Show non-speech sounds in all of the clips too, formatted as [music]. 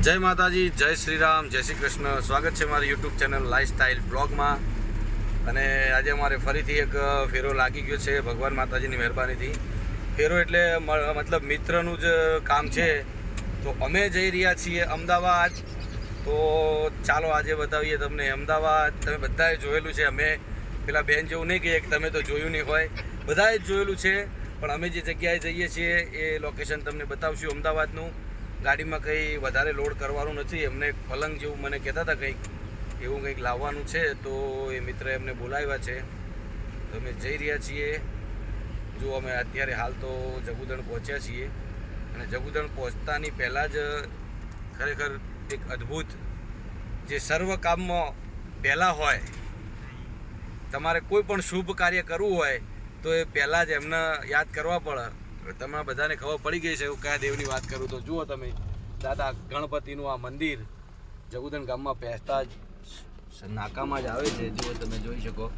જય માતાજી, જય શ્રી રામ જય શ્રી કૃષ્ણ. સ્વાગત છે મારી યુટ્યુબ ચેનલ લાઈફસ્ટાઈલ બ્લોગમાં. અને આજે અમારે ફરીથી એક ફેરો લાગી ગયો છે ભગવાન માતાજીની મહેરબાનીથી. ફેરો એટલે મતલબ મિત્રનું જ કામ છે. તો અમે જઈ રહ્યા છીએ અમદાવાદ. તો ચાલો આજે બતાવીએ તમને અમદાવાદ. તમે બધાએ જોયેલું છે અમે. પેલા બેન જેવું નહીં કે તમે તો જોયું નહીં હોય. બધાએ જ જોયેલું છે. પણ અમે જે જગ્યાએ જઈએ છીએ એ લોકેશન તમને બતાવશું અમદાવાદનું. ગાડીમાં કંઈ વધારે લોડ કરવાનું નથી. એમને પલંગ જેવું મને કહેતા હતા કંઈક, એવું કંઈક લાવવાનું છે, તો એ મિત્ર એમને બોલાવ્યા છે. તો અમે જઈ રહ્યા છીએ. જો અમે અત્યારે હાલ તો જગુદણ પહોંચ્યા છીએ. અને જગુદણ પહોંચતાની પહેલાં જ ખરેખર એક અદ્ભુત જે સર્વ કામમાં પહેલાં હોય, તમારે કોઈ પણ શુભ કાર્ય કરવું હોય, તો એ પહેલાં જ એમને યાદ કરવા પડે. હવે બધાને ખબર પડી ગઈ છે હું કયા દેવની વાત કરું તો જુઓ તમે. દાદા ગણપતિનું આ મંદિર જગુદન ગામમાં પહેરતા જ નાકામાં જ આવે છે. જુઓ તમે, જોઈ શકો.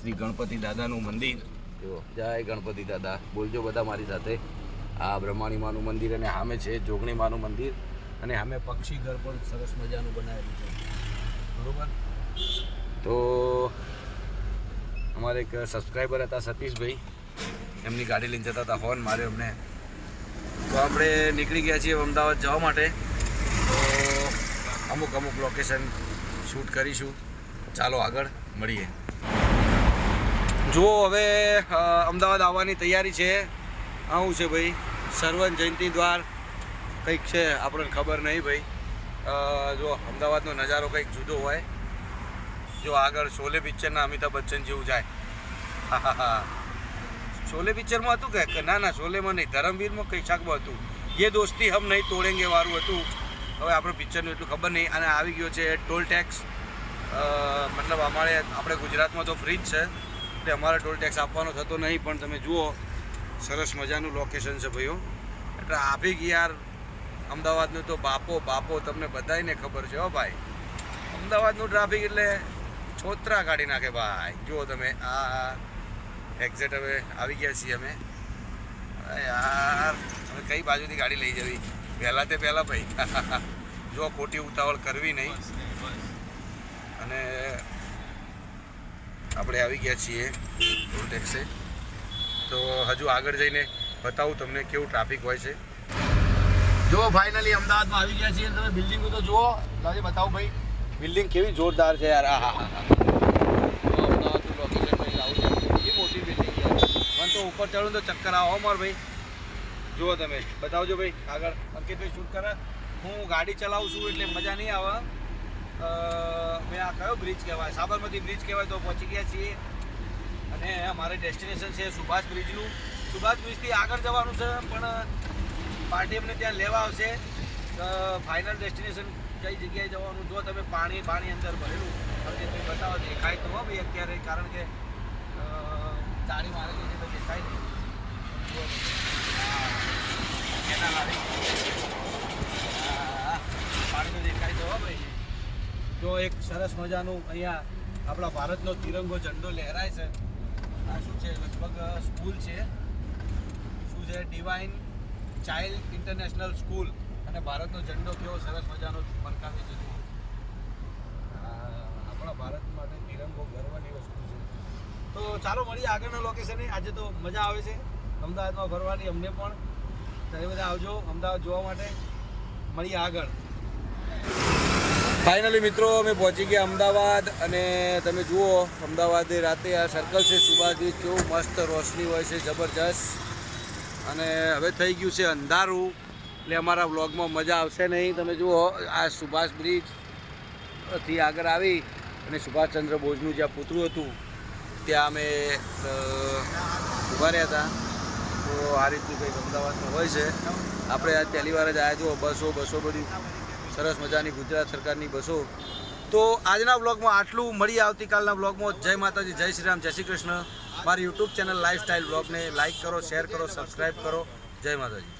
શ્રી ગણપતિ દાદાનું મંદિર. જુઓ, જય ગણપતિ દાદા. બોલજો બધા મારી સાથે. આ બ્રહ્માણી માનું મંદિર અને સામે છે જોગણી માનું મંદિર અને સામે પક્ષી ઘર પણ સરસ મજાનું બનાવેલું છે. બરોબર? તો અમારે એક સબસ્ક્રાઈબર હતા સતીશભાઈ. એમની ગાડી લઈને જતા હતા હોર્ન માર્યો અમને. તો આપણે નીકળી ગયા છીએ અમદાવાદ જવા માટે. તો અમુક અમુક લોકેશન શૂટ કરીશું. ચાલો આગળ મળીએ. જુઓ હવે અમદાવાદ આવવાની તૈયારી છે. આવું છે ભાઈ. સરવન જયંતિ દ્વાર. કંઈક છે, આપણને ખબર નહીં ભાઈ. જો અમદાવાદનો નજારો કંઈક જુદો હોય. જો આગળ શોલે પિક્ચરના અમિતાભ બચ્ચન જેવું જાય. શોલે પિક્ચરમાં હતું કે ના ના શોલેમાં નહીં, ધરમવીરમાં કંઈ શાકમાં હતું. એ દોસ્તી હમ નહીં, તોડેંગે વાળું હતું. હવે આપણે પિક્ચરનું એટલું ખબર નહીં. અને આવી ગયો છે ટોલ ટેક્સ. મતલબ અમારે, આપણે ગુજરાતમાં તો ફ્રી જ છે. એટલે અમારે ટોલ ટેક્સ આપવાનો થતો નહીં, પણ તમે જુઓ, સરસ મજાનું લોકેશન છે ભાઈઓ. ટ્રાફિક યાર. અમદાવાદનું તો બાપો બાપો, તમને બધાયને ખબર છે હો ભાઈ. અમદાવાદનું ટ્રાફિક એટલે છોતરા કાઢી નાખે ભાઈ. જુઓ તમે આ. એક્ઝેટ હવે આવી ગયા છીએ અમે. યાર, હવે કઈ બાજુથી ગાડી લઈ જવી? પહેલાં તે પહેલાં ભાઈ. [laughs] જો ખોટી ઉતાવળ કરવી નહીં. અને આપણે આવી ગયા છીએ ટેક્સે તો હજુ આગળ જઈને બતાવું તમને કેવું ટ્રાફિક હોય છે. જો ફાઇનલી અમદાવાદમાં આવી ગયા છીએ તમે બિલ્ડિંગો તો જુઓ. લાજે બતાવો ભાઈ બિલ્ડિંગ કેવી જોરદાર છે યાર. હા હા હા અમદાવાદનું લોકેશન ભાઈ આવું છે કેટલી મોટી બિલ્ડિંગ છે મને તો ઉપર ચડું તો ચક્કર આવો માર ભાઈ. જુઓ તમે બતાવજો ભાઈ આગળ અંકિતભાઈ શૂટ કરે. હું ગાડી ચલાવું છું એટલે મજા નહીં આવે. મેં આ કયો બ્રિજ કહેવાય? સાબરમતી બ્રિજ કહેવાય તો પહોંચી ગયા છીએ. અને અમારે ડેસ્ટિનેશન છે સુભાષ બ્રિજનું સુભાષ બ્રિજથી આગળ જવાનું છે પણ પાર્ટી અમને ત્યાં લેવા આવશે. ફાઇનલ ડેસ્ટિનેશન કઈ જગ્યાએ જવાનું? જો તમે પાણી પાણી અંદર ભરેલું. અને તમે બતાવો દેખાય તો હો ભાઈ અત્યારે કારણ કે અ, ચાળી જો એક સરસ મજાનું અહીંયા આપણા ભારતનો તિરંગો ઝંડો લહેરાય છે. આ શું છે? લગભગ સ્કૂલ છે. શું છે? ડિવાઇન ચાઇલ્ડ ઇન્ટરનેશનલ સ્કૂલ અને ભારતનો ઝંડો કેવો સરસ મજાનો ફરકાવે છે જુઓ. આ આપણા ભારત માટે તિરંગો ગર્વની વસ્તુ છે તો ચાલો મળીએ આગળના લોકેશને આજે તો મજા આવે છે. અમદાવાદમાં ફરવાની અમને પણ. તમે બધા આવજો અમદાવાદ જોવા માટે. મળીએ આગળ. ફાઇનલી મિત્રો, અમે પહોંચી ગયા અમદાવાદ અને તમે જુઓ, અમદાવાદ રાતે આ સર્કલ છે બીચ કેવું મસ્ત રોશની હોય છે, જબરજસ્ત. અને હવે થઈ ગયું છે અંધારું. એટલે અમારા વ્લોગમાં મજા આવશે નહીં. તમે જુઓ, આ સુભાષ બ્રિજથી આગળ આવી અને સુભાષચંદ્ર બોઝનું જ્યાં પૂતળું હતું ત્યાં અમે ઊભા રહ્યા હતા. તો આ રીતનું કંઈક અમદાવાદમાં હોય છે. આપણે આજ પહેલી વાર જ આવ્યા જુઓ બસો બસો બધી સરસ મજાની ગુજરાત સરકારની બસો. તો આજના બ્લોગમાં આટલું. મળી આવતીકાલના બ્લોગમાં જય માતાજી, જય શ્રી રામ, જય શ્રી કૃષ્ણ. મારી યુટ્યુબ ચેનલ લાઈફસ્ટાઈલ બ્લોગને લાઈક કરો, શેર કરો, સબસ્ક્રાઈબ કરો. જય માતાજી.